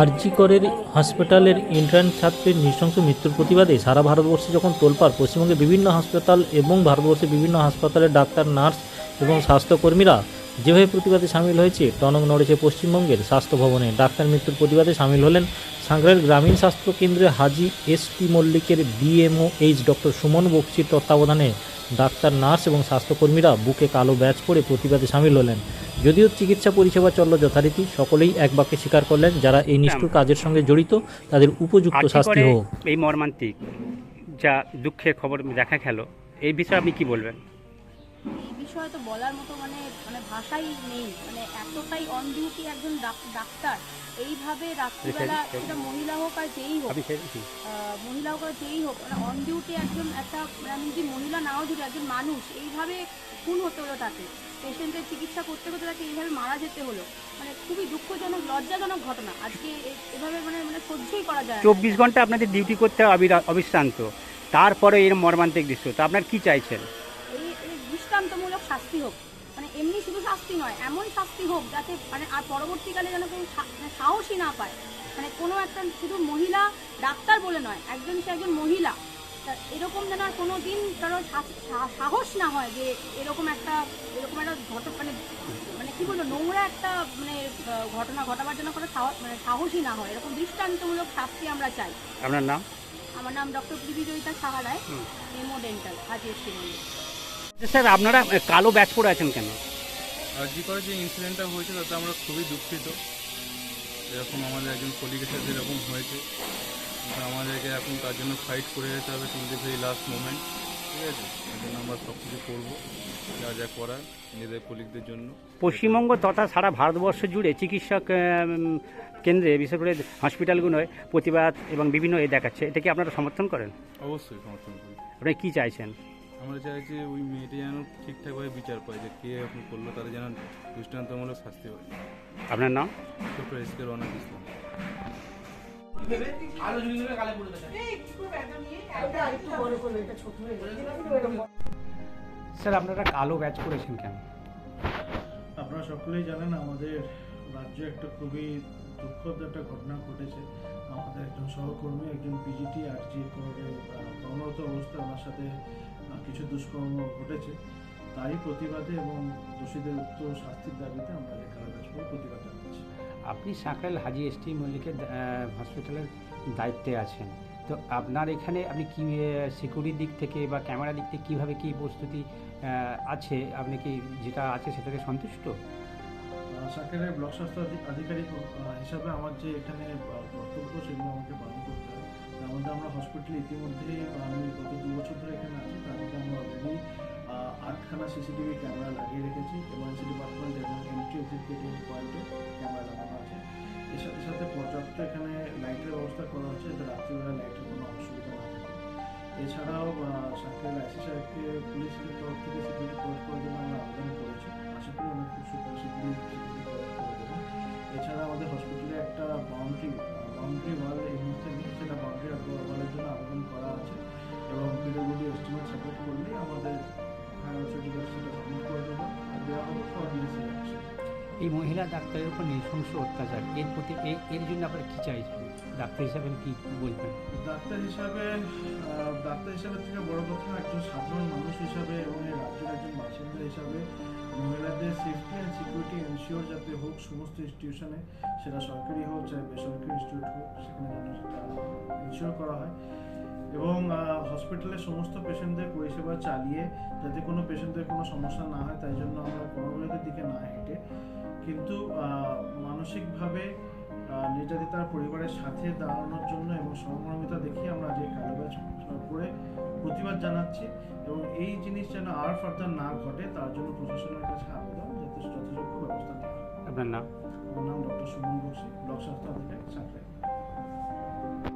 আরজি করের হাসপাতালের ইন্টার্ন ছাত্রের নৃশংস মৃত্যুর প্রতিবাদে সারা ভারতবর্ষে যখন তোলপাড়, পশ্চিমবঙ্গের বিভিন্ন হাসপাতাল এবং ভারতবর্ষের বিভিন্ন হাসপাতালের ডাক্তার, নার্স এবং স্বাস্থ্যকর্মীরা যেভাবে প্রতিবাদে সামিল হয়েছে, টনক নড়েছে পশ্চিমবঙ্গের স্বাস্থ্য ভবনে। ডাক্তার মৃত্যুর প্রতিবাদে সামিল হলেন সাংগ্রাইল গ্রামীণ স্বাস্থ্য কেন্দ্রে হাজি এস টি মল্লিকের বিএমও এইচ ডক্টর সুমন বক্সির তত্ত্বাবধানে ডাক্তার, নার্স এবং স্বাস্থ্যকর্মীরা বুকে কালো ব্যাচ পরে প্রতিবাদে সামিল হলেন। যদিও চিকিৎসা পরিষেবা চলল যথারীতি সকলেই এক বাক্যে স্বীকার করলেন যারা এই নিষ্ঠুর কাজের সঙ্গে জড়িত তাদের উপযুক্ত শাস্তি হোক। এই মর্মান্তিক যা দুঃখের খবর দেখা গেল এই বিষয়ে আপনি কি বলবেন? বিষয়ে তো বলার মতো মানে মানে ভাষাই নেই। মানে এতটাই অন ডিউটি একজন ডাক্তার। এইভাবে রাত্রিবেলা সেটা মহিলা হোক আর যেই হোক মহিলা হোক আর যেই হোক মানে অন ডিউটি একজন একটা মানে আমি যদি মহিলা নাও যদি একজন মানুষ এইভাবে খুন হতে হলো তাকে। পেশেন্টের চিকিৎসা করতে করতে তাকে এইভাবে মারা যেতে হলো। মানে খুবই দুঃখজনক লজ্জাজনক ঘটনা। আজকে এভাবে মানে মানে সহ্যই করা যায় চব্বিশ ঘণ্টা আপনাদের ডিউটি করতে হবে অবিশ্রান্ত। তারপরে এর মর্মান্তিক দৃশ্য। তো আপনার কি চাইছেন? শাস্তি হোক। মানে এমনি শুধু শাস্তি নয় এমন শাস্তি হোক যাতে মানে আর পরবর্তীকালে যেন কেউ মানে সাহসী না পায়। মানে কোনো একটা শুধু মহিলা ডাক্তার বলে নয় একজন সে একজন মহিলা। এরকম যেন আর কোনো দিন কারও সাহস না হয় যে এরকম একটা এরকম একটা ঘটনা মানে মানে কি বলব নোংরা একটা মানে ঘটনা ঘটাবার জন্য কোনো সাহস মানে সাহসই না হয়। এরকম দৃষ্টান্তমূলক শাস্তি আমরা চাই। আপনার নাম? আমার নাম doctor Pritijayita Saharay. Memo dental Haji ST মন্দির। স্যার আপনারা কালো ব্যাচ পরে আছেন কেন? আরজি করে যে ইনসিডেন্টটা হয়েছে তাতে আমরা খুবই দুঃখিত। এরকম আমাদের একজন কলিগের সাথে এরকম হয়েছে। আমাদেরকে এখন তার জন্য ফাইট করে যেতে হবে কিন্তু ভেরি লাস্ট মোমেন্ট ঠিক আছে? জন্য আমরা সব কিছু করব। যা যা করার নিজেদের কলিগদের জন্য। পশ্চিমবঙ্গ তথা সারা ভারতবর্ষ জুড়ে চিকিৎসক কেন্দ্রে বিশেষ করে হসপিটালগুলোয় প্রতিবাদ এবং বিভিন্ন এ দেখাচ্ছে। এটা কি আপনারা সমর্থন করেন? অবশ্যই সমর্থন করি। আপনি কী চাইছেন? আমরা চাইছি ওই মেয়েটি যেন ঠিকঠাকভাবে বিচার পায় যে কে এখন করল তাদের যেন দৃষ্টান্তমূলক শাস্তি হয়। আপনার নাম? Doctor S K Ronak Islam. Sir আপনারা কালো ব্যাচ করেছেন কেন? আপনারা সকলেই জানেন আমাদের রাজ্যে একটা খুবই দুঃখদ একটা ঘটনা ঘটেছে। আমাদের একজন সহকর্মী একজন পিজিটি আর জি করে কর্মরত অবস্থায় ওনার সাথে কিছু দুষ্কর্ম ঘটেছে তারই প্রতিবাদে এবং দোষীদের উত্তর শাস্তির দাবিতে আমরা কারাগাছ করে প্রতিবাদ জানাচ্ছি। আপনি সাঁকরাইল হাজি এস টি মল্লিকের হসপিটালের দায়িত্বে আছেন। তো আপনার এখানে আপনি কি সিকিউরিটির দিক থেকে বা ক্যামেরা দিক থেকে কীভাবে কী প্রস্তুতি আছে? আপনি কি যেটা আছে সেটাকে সন্তুষ্ট? সাকেরের ব্লক স্বাস্থ্য আধিকারিক হিসাবে আমার যে এখানে আহ, কর্তব্য সেগুলো আমাকে পালন করতে হবে তার মধ্যে আমরা হসপিটালে ইতিমধ্যেই আমি গত দু বছর ধরে এখানে আছি, তার মধ্যে আমরা অলরেডি আটখানা সিসিটিভি ক্যামেরা লাগিয়ে রেখেছি এমার্জেন্সি ডিপার্টমেন্ট এবং এন্ট্রি এক্সিট গেটিং পয়েন্টে ক্যামেরা লাগানো আছে। এর সাথে সাথে পর্যাপ্ত এখানে লাইটের ব্যবস্থা করা হচ্ছে, যাতে রাত্রিবেলা লাইটের কোনো অসুবিধা না থাকে। এছাড়াও সাকের আইসি সাহেবকে পুলিশের তরফ থেকে সিকিউরিটি প্রয়োগ করার জন্য আমরা আবেদন করেছি। আশা করি আমরা খুব সুপার সিকিউরিটি এছাড়া আমাদের হসপিটালে একটা বাউন্ডারি এই মহিলা ডাক্তারের উপর নৃশংস অত্যাচার। এর প্রতি এর জন্য আপনারা কী চাইছেন? ডাক্তার হিসাবে কি বলবেন? ডাক্তার হিসাবে ডাক্তার হিসাবে থেকে বড় কথা, একজন সাধারণ মানুষ হিসাবে এবং এই রাজ্যের একজন বাসিন্দা হিসাবে মহিলাদের সেফটি অ্যান্ড সিকিউরিটি এনশিওর যাতে হোক সমস্ত ইনস্টিটিউশনে সেটা সরকারি হোক চাই বেসরকারি ইনস্টিটিউট হোক, সেখানে এনশিওর করা হয়। এবং হসপিটালে সমস্ত পেশেন্টদের পরিষেবা চালিয়ে যাতে কোনো পেশেন্টদের কোনো সমস্যা না হয়, তাই জন্য আমরা কর্মবিরতির দিকে না হেঁটে কিন্তু মানসিকভাবে নির্যাতিতার পরিবারের সাথে দাঁড়ানোর জন্য এবং সহমর্মিতা দেখিয়ে আমরা আজকে কালো ব্যাচ করে প্রতিবাদ জানাচ্ছি এবং এই জিনিস যেন আর ফার্দার না ঘটে তার জন্য প্রশাসনের কাছে আবেদন যাতে যথাযোগ্য ব্যবস্থা নেওয়া আপনার নাম? আমার নাম ডক্টর সুমন বক্সি ব্লক স্বাস্থ্য আধিকারিক সাঁকড়াই